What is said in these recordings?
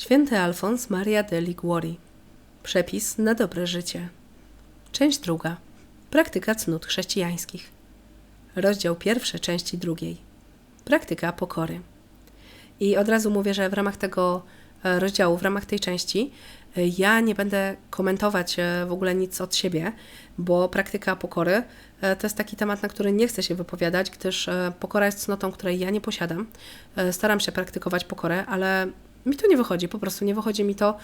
Święty Alfons Maria de Liguori. Przepis na dobre życie. Część druga. Praktyka cnót chrześcijańskich. Rozdział pierwszy części drugiej. Praktyka pokory. I od razu mówię, że w ramach tego e, rozdziału, w ramach tej części, e, ja nie będę komentować e, w ogóle nic od siebie, bo praktyka pokory to jest taki temat, na który nie chcę się wypowiadać, gdyż pokora jest cnotą, której ja nie posiadam. Staram się praktykować pokorę, ale mi to nie wychodzi, po prostu nie wychodzi mi to.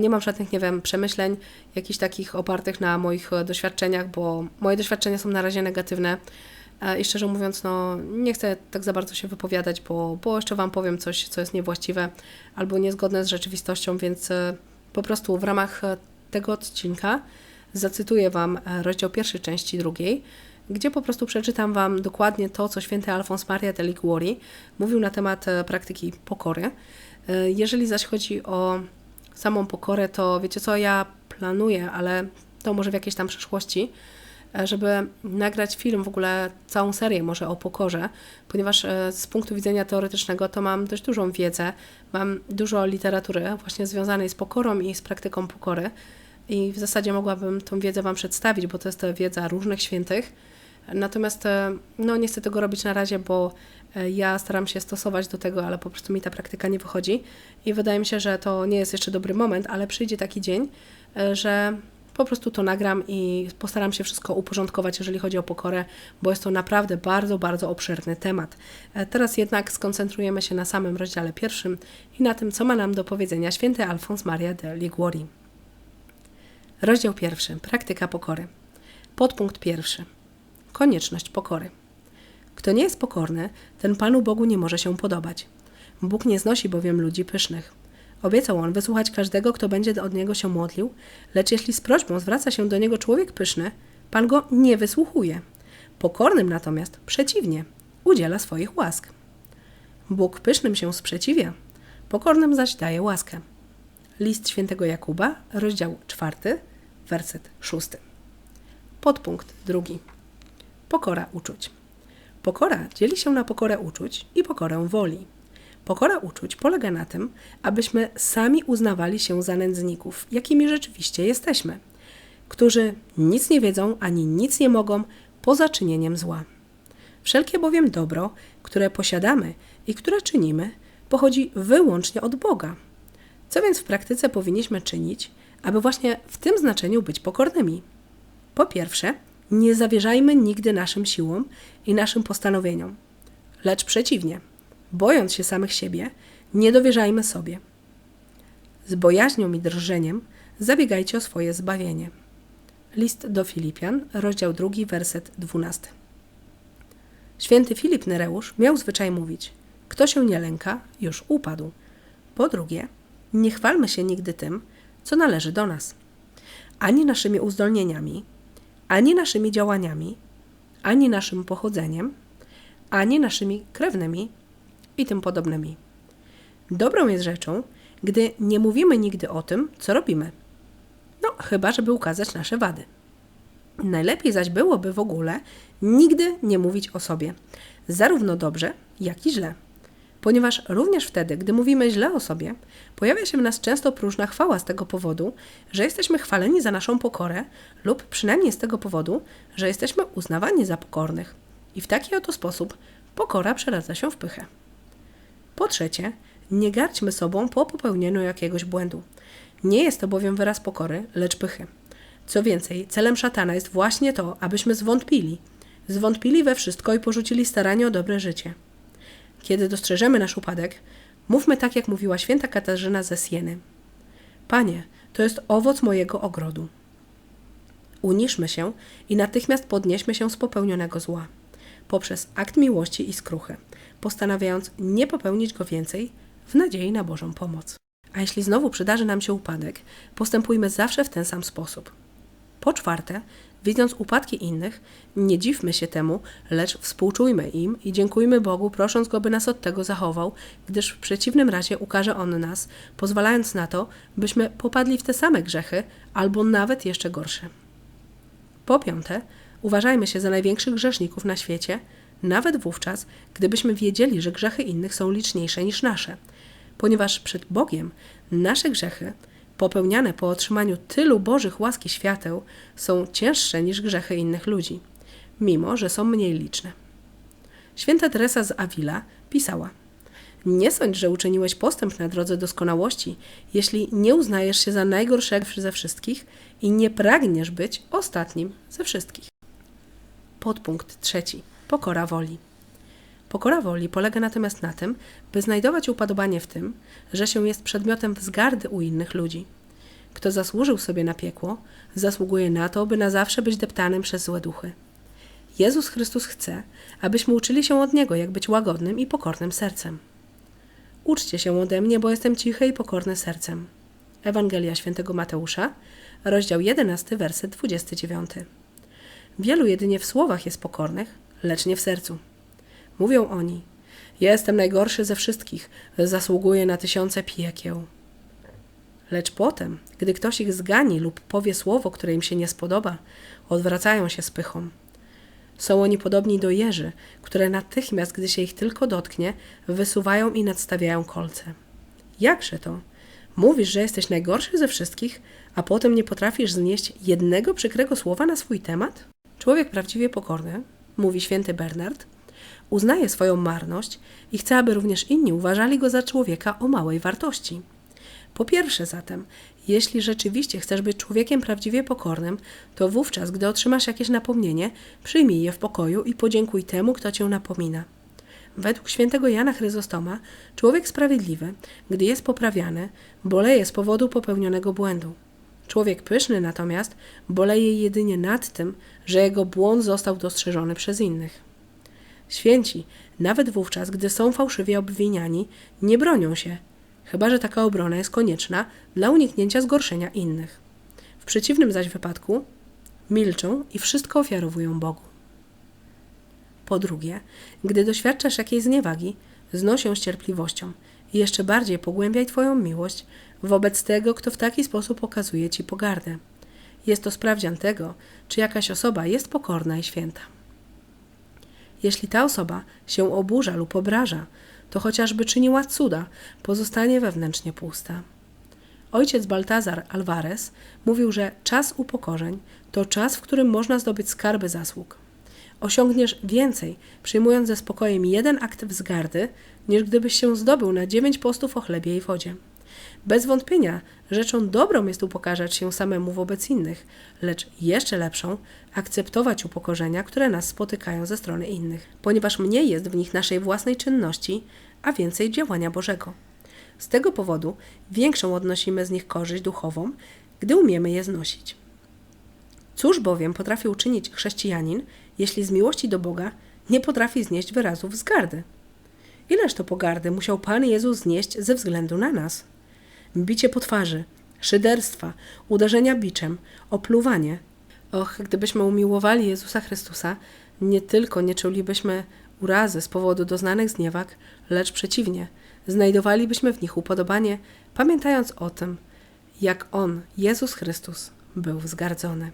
Nie mam żadnych, nie wiem, przemyśleń, jakichś takich opartych na moich doświadczeniach, bo moje doświadczenia są na razie negatywne. I szczerze mówiąc, no, nie chcę tak za bardzo się wypowiadać, bo, bo jeszcze Wam powiem coś, co jest niewłaściwe albo niezgodne z rzeczywistością, więc e, po prostu w ramach e, tego odcinka zacytuję Wam e, rozdział pierwszej części drugiej, gdzie po prostu przeczytam Wam dokładnie to, co święty Alfons Maria de Liguori mówił na temat praktyki pokory. Jeżeli zaś chodzi o samą pokorę, to wiecie co, ja planuję, ale to może w jakiejś tam przyszłości, E, żeby nagrać film, w ogóle całą serię może o pokorze, ponieważ e, z punktu widzenia teoretycznego to mam dość dużą wiedzę, mam dużo literatury właśnie związanej z pokorą i z praktyką pokory i w zasadzie mogłabym tą wiedzę Wam przedstawić, bo to jest wiedza różnych świętych. Natomiast e, no, nie chcę tego robić na razie, bo ja staram się stosować do tego, ale po prostu mi ta praktyka nie wychodzi i wydaje mi się, że to nie jest jeszcze dobry moment, ale przyjdzie taki dzień, że po prostu to nagram i postaram się wszystko uporządkować, jeżeli chodzi o pokorę, bo jest to naprawdę bardzo, bardzo obszerny temat. E, teraz jednak skoncentrujemy się na samym rozdziale pierwszym i na tym, co ma nam do powiedzenia święty Alfons Maria de Liguori. Rozdział pierwszy. Praktyka pokory. Podpunkt pierwszy. Konieczność pokory. Kto nie jest pokorny, ten Panu Bogu nie może się podobać. Bóg nie znosi bowiem ludzi pysznych. Obiecał on wysłuchać każdego, kto będzie od niego się modlił, lecz jeśli z prośbą zwraca się do niego człowiek pyszny, Pan go nie wysłuchuje. Pokornym natomiast przeciwnie, udziela swoich łask. Bóg pysznym się sprzeciwia, pokornym zaś daje łaskę. List świętego Jakuba, rozdział czwarty, werset szósty. Podpunkt drugi. Pokora uczuć. Pokora dzieli się na pokorę uczuć i pokorę woli. Pokora uczuć polega na tym, abyśmy sami uznawali się za nędzników, jakimi rzeczywiście jesteśmy, którzy nic nie wiedzą ani nic nie mogą poza czynieniem zła. Wszelkie bowiem dobro, które posiadamy i które czynimy, pochodzi wyłącznie od Boga. Co więc w praktyce powinniśmy czynić, aby właśnie w tym znaczeniu być pokornymi? Po pierwsze, nie zawierzajmy nigdy naszym siłom i naszym postanowieniom, lecz przeciwnie – bojąc się samych siebie, nie dowierzajmy sobie. Z bojaźnią i drżeniem zabiegajcie o swoje zbawienie. List do Filipian, rozdział 2, werset 12. Święty Filip Nereusz miał zwyczaj mówić: Kto się nie lęka, już upadł. Po drugie, nie chwalmy się nigdy tym, co należy do nas. Ani naszymi uzdolnieniami, ani naszymi działaniami, ani naszym pochodzeniem, ani naszymi krewnymi i tym podobnymi. Dobrą jest rzeczą, gdy nie mówimy nigdy o tym, co robimy. No, chyba, żeby ukazać nasze wady. Najlepiej zaś byłoby w ogóle nigdy nie mówić o sobie, zarówno dobrze, jak i źle. Ponieważ również wtedy, gdy mówimy źle o sobie, pojawia się w nas często próżna chwała z tego powodu, że jesteśmy chwaleni za naszą pokorę, lub przynajmniej z tego powodu, że jesteśmy uznawani za pokornych. I w taki oto sposób pokora przeradza się w pychę. Po trzecie, nie garćmy sobą po popełnieniu jakiegoś błędu. Nie jest to bowiem wyraz pokory, lecz pychy. Co więcej, celem szatana jest właśnie to, abyśmy zwątpili. Zwątpili we wszystko i porzucili staranie o dobre życie. Kiedy dostrzeżemy nasz upadek, mówmy tak, jak mówiła święta Katarzyna ze Sieny. Panie, to jest owoc mojego ogrodu. Uniszmy się i natychmiast podnieśmy się z popełnionego zła poprzez akt miłości i skruchy, postanawiając nie popełnić go więcej w nadziei na Bożą pomoc. A jeśli znowu przydarzy nam się upadek, postępujmy zawsze w ten sam sposób. Po czwarte, widząc upadki innych, nie dziwmy się temu, lecz współczujmy im i dziękujmy Bogu, prosząc Go, by nas od tego zachował, gdyż w przeciwnym razie ukaże On nas, pozwalając na to, byśmy popadli w te same grzechy, albo nawet jeszcze gorsze. Po piąte, uważajmy się za największych grzeszników na świecie, nawet wówczas, gdybyśmy wiedzieli, że grzechy innych są liczniejsze niż nasze. ponieważ przed Bogiem nasze grzechy, popełniane po otrzymaniu tylu Bożych łaski świateł, są cięższe niż grzechy innych ludzi, mimo że są mniej liczne. Święta Teresa z Avila pisała: Nie sądź, że uczyniłeś postęp na drodze doskonałości, jeśli nie uznajesz się za najgorszego ze wszystkich i nie pragniesz być ostatnim ze wszystkich. Podpunkt trzeci. Pokora woli. Pokora woli polega natomiast na tym, by znajdować upodobanie w tym, że się jest przedmiotem wzgardy u innych ludzi. Kto zasłużył sobie na piekło, zasługuje na to, by na zawsze być deptanym przez złe duchy. Jezus Chrystus chce, abyśmy uczyli się od Niego, jak być łagodnym i pokornym sercem. Uczcie się ode mnie, bo jestem cichy i pokorny sercem. Ewangelia Świętego Mateusza, rozdział 11, werset 29. Wielu jedynie w słowach jest pokornych, lecz nie w sercu. Mówią oni: Jestem najgorszy ze wszystkich, zasługuję na tysiące piekieł. Lecz potem, gdy ktoś ich zgani lub powie słowo, które im się nie spodoba, odwracają się z pychą. Są oni podobni do jeży, które natychmiast, gdy się ich tylko dotknie, wysuwają i nadstawiają kolce. Jakże to? Mówisz, że jesteś najgorszy ze wszystkich, a potem nie potrafisz znieść jednego przykrego słowa na swój temat? Człowiek prawdziwie pokorny, mówi święty Bernard, uznaje swoją marność i chce, aby również inni uważali go za człowieka o małej wartości. Po pierwsze zatem, jeśli rzeczywiście chcesz być człowiekiem prawdziwie pokornym, to wówczas, gdy otrzymasz jakieś napomnienie, przyjmij je w pokoju i podziękuj temu, kto cię napomina. Według świętego Jana Chryzostoma, człowiek sprawiedliwy, gdy jest poprawiany, boleje z powodu popełnionego błędu. Człowiek pyszny natomiast boleje jedynie nad tym, że jego błąd został dostrzeżony przez innych. Święci, nawet wówczas, gdy są fałszywie obwiniani, nie bronią się, chyba że taka obrona jest konieczna dla uniknięcia zgorszenia innych. W przeciwnym zaś wypadku milczą i wszystko ofiarowują Bogu. Po drugie, gdy doświadczasz jakiejś zniewagi, znoś ją z cierpliwością i jeszcze bardziej pogłębiaj Twoją miłość wobec tego, kto w taki sposób okazuje Ci pogardę. Jest to sprawdzian tego, czy jakaś osoba jest pokorna i święta. Jeśli ta osoba się oburza lub obraża, to chociażby czyniła cuda, pozostanie wewnętrznie pusta. Ojciec Baltazar Alvarez mówił, że czas upokorzeń to czas, w którym można zdobyć skarby zasług. Osiągniesz więcej, przyjmując ze spokojem jeden akt wzgardy, niż gdybyś się zdobył na dziewięć postów o chlebie i wodzie. Bez wątpienia rzeczą dobrą jest upokarzać się samemu wobec innych, lecz jeszcze lepszą akceptować upokorzenia, które nas spotykają ze strony innych, ponieważ mniej jest w nich naszej własnej czynności, a więcej działania Bożego. Z tego powodu większą odnosimy z nich korzyść duchową, gdy umiemy je znosić. Cóż bowiem potrafi uczynić chrześcijanin, jeśli z miłości do Boga nie potrafi znieść wyrazów wzgardy? Ileż to pogardy musiał Pan Jezus znieść ze względu na nas? Bicie po twarzy, szyderstwa, uderzenia biczem, opluwanie. Och, gdybyśmy umiłowali Jezusa Chrystusa, nie tylko nie czulibyśmy urazy z powodu doznanych zniewag, lecz przeciwnie, znajdowalibyśmy w nich upodobanie, pamiętając o tym, jak On, Jezus Chrystus, był wzgardzony.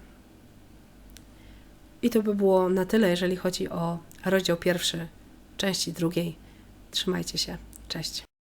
I to by było na tyle, jeżeli chodzi o rozdział pierwszy, części drugiej. Trzymajcie się. Cześć.